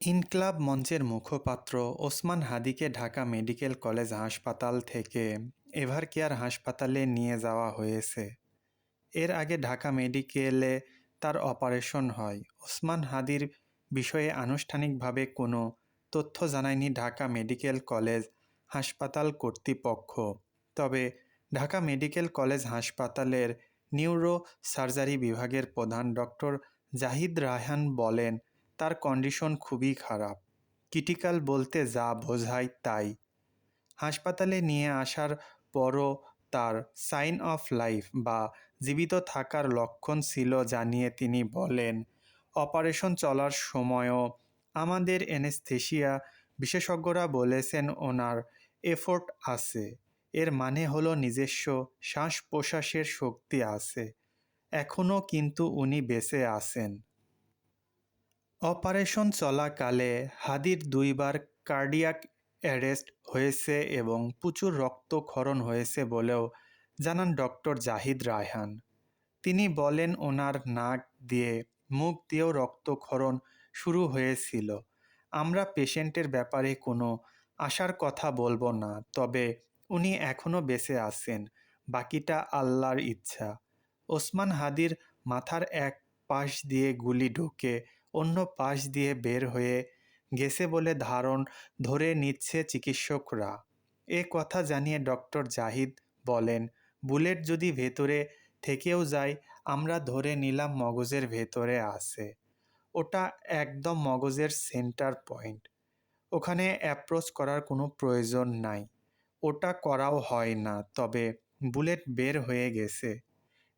ইনকলাব মঞ্চের মুখপাত্র ওসমান হাদিকে ঢাকা মেডিকেল কলেজ হাসপাতাল থেকে এভারকেয়ার হাসপাতালে নিয়ে যাওয়া হয়েছে। এর আগে ঢাকা মেডিকেলে তার অপারেশন হয়। ওসমান হাদির বিষয়ে আনুষ্ঠানিকভাবে কোনো তথ্য জানায়নি ঢাকা মেডিকেল কলেজ হাসপাতাল কর্তৃপক্ষ। তবে ঢাকা মেডিকেল কলেজ হাসপাতালের নিউরো সার্জারি বিভাগের প্রধান ডক্টর জাহিদ রায়হান বলেন তার কন্ডিশন খুবই খারাপ। ক্রিটিক্যাল বলতে যা বোঝায় তাই। হাসপাতালে নিয়ে আসার পরও তার সাইন অফ লাইফ বা জীবিত থাকার লক্ষণ ছিল জানিয়ে তিনি বলেন, অপারেশন চলার সময়ও আমাদের এনেস্থেশিয়া বিশেষজ্ঞরা বলেছেন ওনার এফোর্ট আছে। এর মানে হলো নিজস্ব শ্বাস প্রশ্বাসের শক্তি আছে। এখনও কিন্তু উনি বেঁচে আছেন। অপারেশন চলাকালে হাদির দুইবার কার্ডিয়াক অ্যারেস্ট হয়েছে এবং প্রচুর রক্তক্ষরণ হয়েছে বলেও জানান ডক্টর জাহিদ রায়হান। তিনি বলেন, ওনার নাক দিয়ে মুখ দিয়েও রক্তক্ষরণ শুরু হয়েছিল। আমরা পেশেন্টের ব্যাপারে কোনো আশার কথা বলব না, তবে উনি এখনও বেঁচে আছেন। বাকিটা আল্লাহর ইচ্ছা। ওসমান হাদির মাথার এক পাশ দিয়ে গুলি ঢুকে অন্য পাশ দিয়ে বের হয়ে গেছে বলে ধারণ ধরে নিচ্ছে চিকিৎসকরা। এ কথা জানিয়ে ডক্টর জাহিদ বলেন, বুলেট যদি ভেতরে থেকেও যায়, আমরা ধরে নিলাম মগজের ভেতরে আছে। ওটা একদম মগজের সেন্টার পয়েন্ট। ওখানে অ্যাপ্রোচ করার কোনো প্রয়োজন নাই। ওটা করাও হয় না, তবে বুলেট বের হয়ে গেছে।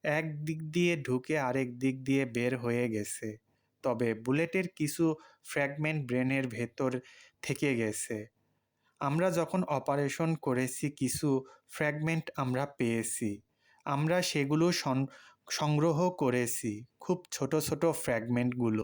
এক দিক দিয়ে ঢুকে আরেক দিক দিয়ে বের হয়ে গেছে। তবে বুলেটের কিছু ফ্র্যাগমেন্ট ব্রেনের ভেতর থেকে গেছে। আমরা যখন অপারেশন করেছি, কিছু ফ্র্যাগমেন্ট আমরা পেয়েছি। আমরা সেগুলো সংগ্রহ করেছি, খুব ছোট ছোট ফ্র্যাগমেন্টগুলো।